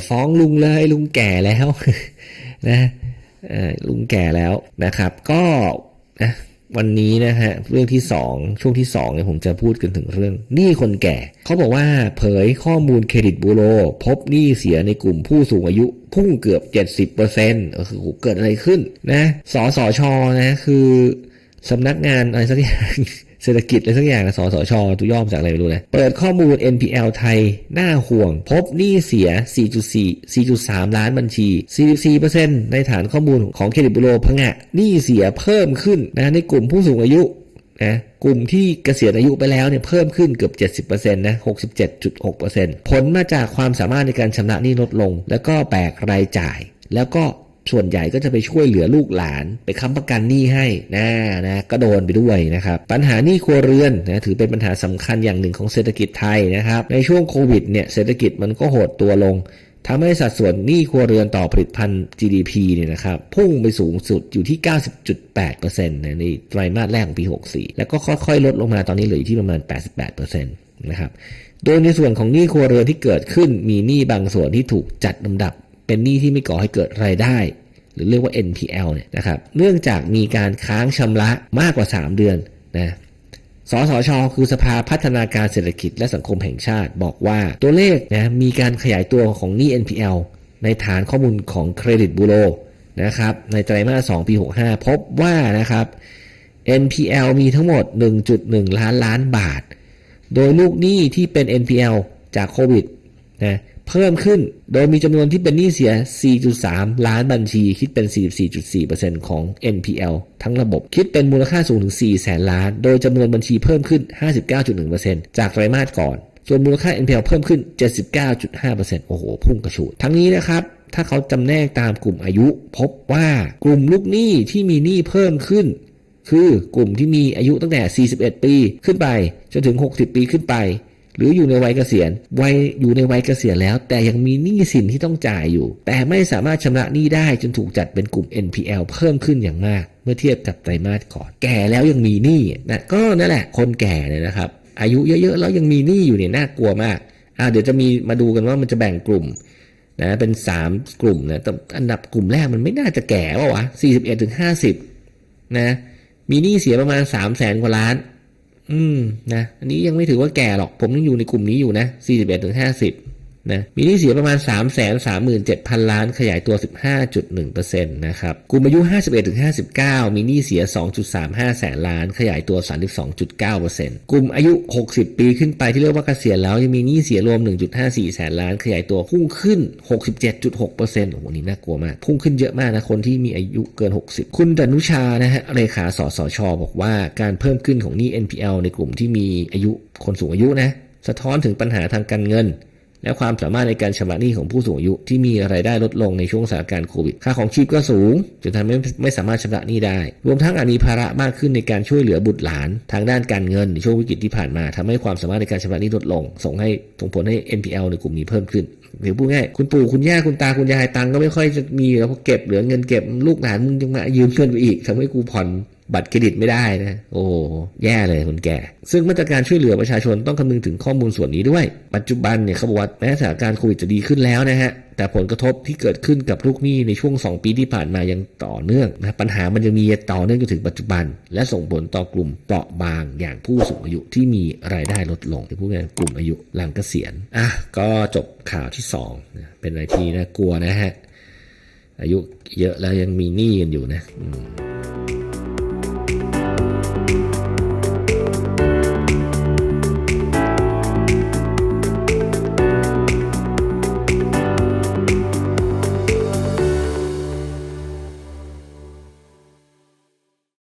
าฟ้องลุงเลยลุงแก่แล้วนะลุงแก่แล้วนะครับ ก็นะวันนี้นะฮะเรื่องที่สองช่วงที่สองเนี่ยผมจะพูดกันถึงเรื่องหนี้คนแก่ เขาบอกว่าเผยข้อมูลเครดิตบูโร พบหนี้เสียในกลุ่มผู้สูงอายุพุ่งเกือบ 70%เออคือเกิดอะไรขึ้นนะสสชนะคือสำนักงานอะไรสักอย่าง เศรษฐกิจอะไรสักอย่างนะสสชตัวย่อมาจากอะไรไม่รู้นะ เปิดข้อมูล NPL ไทยน่าห่วง พบหนี้เสีย 4.4 4.3 ล้านบัญชี 44%ในฐานข้อมูลของเครดิตบูโรพังงะหนี้เสียเพิ่มขึ้นนะในกลุ่มผู้สูงอายุนะกลุ่มที่เกษียณอายุไปแล้วเนี่ยเพิ่มขึ้นเกือบ 70%นะ 67.6%ผลมาจากความสามารถในการชำระหนี้ลดลง แล้วก็แบกรายจ่าย แล้วก็ ส่วนใหญ่ก็จะไปช่วยเหลือลูกหลาน ไปค้ำประกันหนี้ให้นะนะก็โดนไปด้วยนะครับ ปัญหาหนี้ครัวเรือนนะถือเป็นปัญหาสำคัญอย่างหนึ่งของเศรษฐกิจไทยนะครับ ในช่วงโควิดเนี่ยเศรษฐกิจมันก็หดตัวลงทำให้สัดส่วนหนี้ครัวเรือนต่อผลิตภัณฑ์ GDP เนี่ยนะครับพุ่งไปสูงสุดอยู่ที่ 90.8%นะในไตรมาสแรกของปี 64 แล้วก็ค่อยๆ ลดลงมาตอนนี้เหลืออยู่ที่ประมาณ 88%นะครับ โดยในส่วนของหนี้ครัวเรือนที่เกิดขึ้นมีหนี้บางส่วนที่ถูกจัดลำดับ เป็นหนี้ที่ไม่ก่อให้เกิดรายได้ หรือเรียกว่า NPL เนี่ยนะครับเนื่องจากมีการค้างชำระมากกว่า 3 เดือนนะสสช คือสภาพัฒนาการเศรษฐกิจและสังคมแห่งชาติ บอกว่าตัวเลขนะมีการขยายตัวของหนี้ NPL ในฐานข้อมูลของเครดิตบูโรนะครับในไตรมาส 2 ปี 65 พบว่านะครับ NPL มีทั้งหมด 1.1 ล้านล้านบาท โดยลูกหนี้ที่เป็น NPL จากโควิดนะ เพิ่มขึ้น โดยมีจำนวนที่เป็นหนี้เสีย 4.3 ล้านบัญชี คิดเป็น 44.4%ของ NPL ทั้งระบบ คิดเป็นมูลค่าสูงถึง 4 แสนล้าน โดยจำนวนบัญชีเพิ่มขึ้น 59.1%จากไตรมาสก่อน ส่วนมูลค่า NPL เพิ่มขึ้น 79.5%โอ้โห พุ่งกระฉูด ทั้งนี้นะครับถ้าเขาจำแนกตามกลุ่มอายุ พบว่ากลุ่มลูกหนี้ที่มีหนี้เพิ่มขึ้น คือกลุ่มที่มีอายุตั้งแต่ 41 ปีขึ้นไป จนถึง 60 ปีขึ้นไป หรืออยู่ในวัยเกษียณวัยอยู่ในวัยเกษียณแล้ว แต่ยังมีหนี้สินที่ต้องจ่ายอยู่ แต่ไม่สามารถชำระหนี้ได้จนถูกจัดเป็นกลุ่ม NPL เพิ่มขึ้นอย่างมาก เมื่อเทียบกับไตรมาสก่อน แก่แล้วยังมีหนี้นะก็นั่นแหละคนแก่เนี่ยนะครับ อายุเยอะๆแล้วยังมีหนี้อยู่เนี่ยน่ากลัวมากอ่าเดี๋ยวจะมีมาดูกันว่ามันจะแบ่งกลุ่มนะเป็น 3 กลุ่มนะแต่อันดับกลุ่มแรกมันไม่น่าจะแก่ป่าวะ41ถึง50นะมีหนี้เสียประมาณ3 0 0แสนกว่าล้าน อืมนะอันนี้ยังไม่ถือว่าแก่หรอก ผมยังอยู่ในกลุ่มนี้อยู่นะสี่สิบแปดถึงห้าสิบ นะมีหนี้เสียประมาณ 3 3 7 0 0 0 ล้าน ขยายตัว 15.1%นะครับกลุ่มอายุ 51-59 มีหนี้เสีย 2.35 แสนล้าน ขยายตัว 32.9%กลุ่มอายุ 60 ปีขึ้นไปที่เรียกว่าเกษียณแล้วยังมีหนี้เสียรวม 1.54 แสนล้าน ขยายตัวพุ่งขึ้น 67.6%โอ้โหนี่น่ากลัวมาก พุ่งขึ้นเยอะมากนะคนที่มีอายุเกิน 60 คุณดนุชานะฮะเลขาสสช บอกว่าการเพิ่มขึ้นของหนี้ NPL ในกลุ่มที่มีอายุคนสูงอายุนะสะท้อนถึงปัญหาทางการเงิน และความสามารถในการชำระหนี้ของผู้สูงอายุที่มีรายได้ลดลงในช่วงสถานการณ์โควิด ค่าของชีพก็สูงจนทำให้ไม่สามารถชำระหนี้ได้ รวมทั้งอาจมีภาระมากขึ้นในการช่วยเหลือบุตรหลาน ทางด้านการเงินในช่วงวิกฤตที่ผ่านมาทำให้ความสามารถในการชำระหนี้ลดลง ส่งให้ส่งผลให้ NPL ในกลุ่มนี้เพิ่มขึ้นหรือพูดง่ายคุณปู่คุณย่าคุณตาคุณยายตังก็ไม่ค่อยจะมีแล้วเพราะเก็บเหลือเงินเก็บลูกหลานมึงยังมายืมเงินไปอีกทำให้กูผ่อน บัตรเครดิตไม่ได้นะโอ้แย่เลยคนแก่ ซึ่งมาตรการช่วยเหลือประชาชนต้องคำนึงถึงข้อมูลส่วนนี้ด้วย ปัจจุบันเนี่ยเขาบอกว่าแม้สถานการณ์โควิดจะดีขึ้นแล้วนะฮะแต่ผลกระทบที่เกิดขึ้นกับลูกหนี้ในช่วง 2 ปีที่ผ่านมายังต่อเนื่องนะปัญหามันยังมีต่อเนื่องจนถึงปัจจุบัน และส่งผลต่อกลุ่มเปราะบางอย่างผู้สูงอายุที่มีรายได้ลดลงหรือผู้งานกลุ่มอายุหลังเกษียณอะก็จบข่าวที่2นะเป็นอะไรที่น่ากลัวนะฮะอายุเยอะแล้วยังมีหนี้กันอยู่นะอื